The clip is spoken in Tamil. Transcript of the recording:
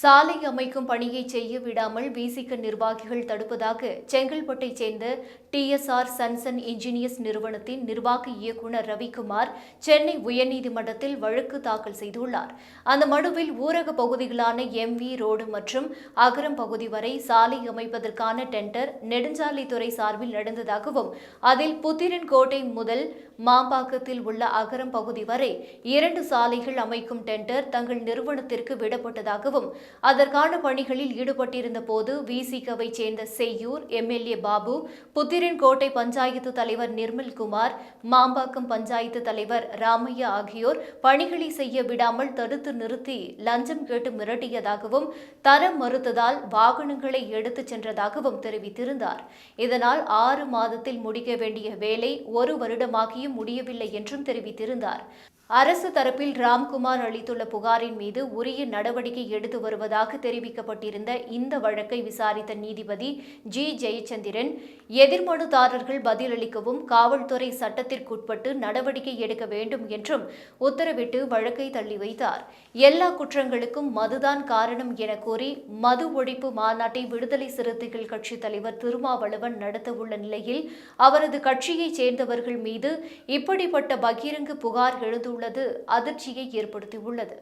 சாலை அமைக்கும் பணியை செய்ய விடாமல் பிசிக நிர்வாகிகள் தடுப்பதாக செங்கல்பட்டை சேர்ந்த டிஎஸ்ஆர் சன்சன் இன்ஜினியர்ஸ் நிறுவனத்தின் நிர்வாக இயக்குனர் ரவிக்குமார் சென்னை உயர்நீதிமன்றத்தில் வழக்கு தாக்கல் செய்துள்ளார். அந்த மனுவில் ஊரக பகுதிகளான எம்வி ரோடு மற்றும் அகரம் பகுதி வரை சாலை அமைப்பதற்கான டெண்டர் நெடுஞ்சாலைத்துறை சார்பில் நடந்ததாகவும் அதில் புத்திரன் கோட்டை முதல் மாம்பாக்கத்தில் உள்ள அகரம் பகுதி வரை இரண்டு சாலைகள் அமைக்கும் டெண்டர் தங்கள் நிறுவனத்திற்கு விடப்பட்டதாகவும் அதற்கான பணிகளில் ஈடுபட்டிருந்த போது விசிகவை சேர்ந்த செய்யூர் எம்எல்ஏ பாபு புத்திரன்கோட்டை பஞ்சாயத்து தலைவர் நிர்மல்குமார் மாம்பாக்கம் பஞ்சாயத்து தலைவர் ராமையா ஆகியோர் பணிகளை செய்ய விடாமல் தடுத்து நிறுத்தி லஞ்சம் கேட்டு மிரட்டியதாகவும் தரம் மறுத்ததால் வாகனங்களை எடுத்துச் சென்றதாகவும் தெரிவித்திருந்தார். இதனால் ஆறு மாதத்தில் முடிக்க வேண்டிய வேலை ஒரு வருடமாகியும் முடியவில்லை என்றும் தெரிவித்திருந்தார். அரசு தரப்பில் ராம்குமார் அளித்துள்ள புகாரின் மீது உரிய நடவடிக்கை எடுத்து வருவதாக தெரிவிக்கப்பட்டிருந்த இந்த வழக்கை விசாரித்த நீதிபதி ஜி ஜெயச்சந்திரன் எதிர்மனுதாரர்கள் பதிலளிக்கவும் காவல்துறை சட்டத்திற்குட்பட்டு நடவடிக்கை எடுக்க வேண்டும் என்றும் உத்தரவிட்டு வழக்கை தள்ளி வைத்தார். எல்லா குற்றங்களுக்கும் மதுதான் காரணம் என கூறி மது ஒழிப்பு மாநாட்டை விடுதலை சிறுத்தைகள் கட்சி தலைவர் திருமாவளவன் நடத்தவுள்ள நிலையில் அவரது கட்சியைச் சேர்ந்தவர்கள் மீது இப்படிப்பட்ட பகிரங்க புகார் உள்ளது அதிர்ச்சியை ஏற்படுத்தியுள்ளது.